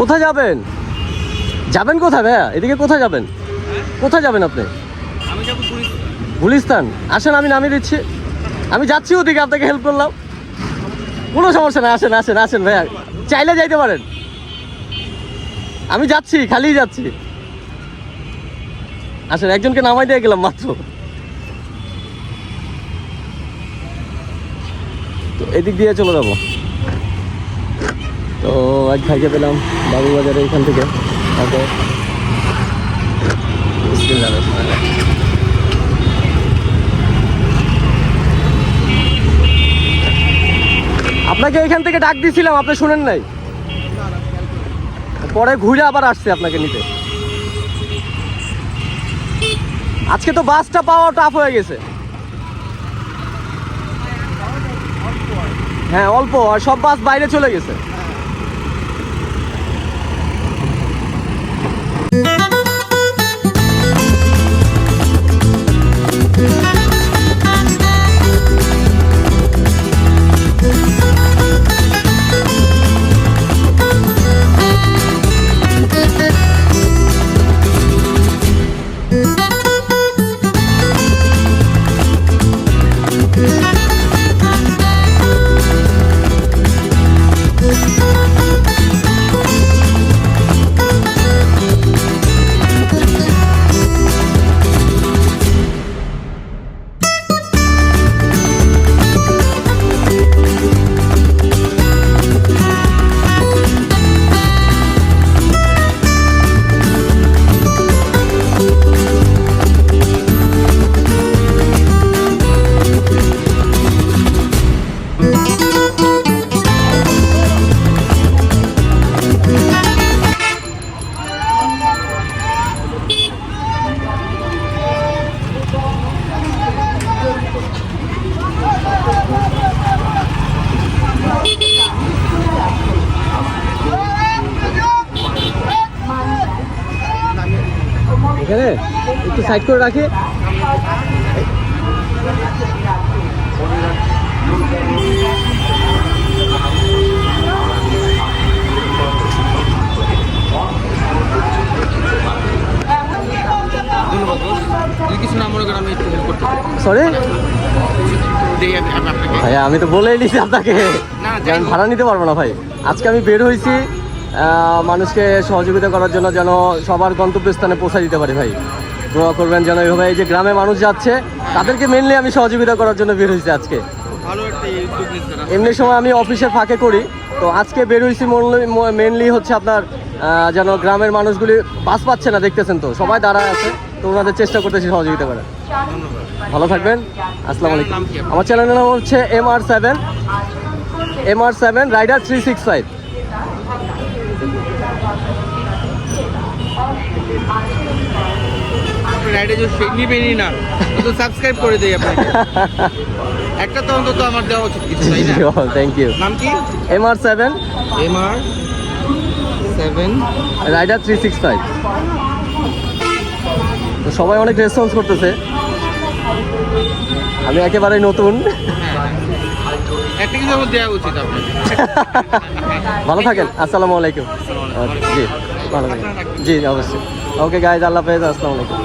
কোথায় যাবেন? যাবেন কোথায় ভাইয়া? এদিকে কোথায় যাবেন? কোথায় যাবেন আপনি? গুলিস্তান। আসেন আমি নামিয়ে দিচ্ছি। আমি যাচ্ছি ওদিকে আপনাকে হেল্প করলাম। কোনো সমস্যা না আসেন আসেন আসেন ভাইয়া। চাইলে যাইতে পারেন। আমি যাচ্ছি খালি যাচ্ছি। আসেন একজনকে নামাই দিয়ে গেলাম মাত্র। তো এদিক দিয়ে চলে যাব। তো এক ভাইকে পেলাম বাবুবাজারে এখান থেকে। আপনাকে এখান থেকে ডাক দিয়েছিলাম আপনি শুনেন নাই? পরে ঘুরে আবার আসছে আপনাকে নিতে। আজকে তো বাসটা পাওয়া টাফ হয়ে গেছে। হ্যাঁ অল্প, আর সব বাস বাইরে চলে গেছে। এখানে একটু সাইড করে রাখি। সরি আমি আমি ভাইয়া আমি তো বলেই নিছি আপনাকে। ভাড়া নিতে পারব না ভাই। আজকে আমি বের হয়েছি মানুষকে সহযোগিতা করার জন্য যেন সবার গন্তব্যস্থানে পৌঁছে দিতে পারি ভাই। দোয়া করবেন যেন এইভাবে এই যে গ্রামে মানুষ যাচ্ছে তাদেরকে মেনলি আমি সহযোগিতা করার জন্য বের হয়েছি আজকে। এমনি সময় আমি অফিসের ফাঁকে করি তো আজকে বের হয়েছি মেনলি হচ্ছে আপনার যেন গ্রামের মানুষগুলি বাস পাচ্ছে না দেখতেছেন তো সবাই দাঁড়ায় আছে তো ওনাদের চেষ্টা করতেছি সহযোগিতা করার। ভালো থাকবেন আসসালামু আলাইকুম? আমার চ্যানেলের নাম হচ্ছে M R seven M R seven rider three six five রাইডে যে সেই নিবেনই না তো সাবস্ক্রাইব করে দেই আপনাকে। একটা তো অন্তত আমার দেওয়া উচিত কিছু তাই না? থ্যাংক ইউ নাম কি? M R seven M R seven rider three six five তো সবাই অনেক রেসপন্স করতেছে। আমি একেবারেই নতুন। ভালো থাকেন আসসালামু আলাইকুম। আসসালামু আলাইকুম। জি ভালো থাকেন। জি অবশ্যই। ওকে গাইজ আল্লাহ হাফেজ আসসালামু আলাইকুম।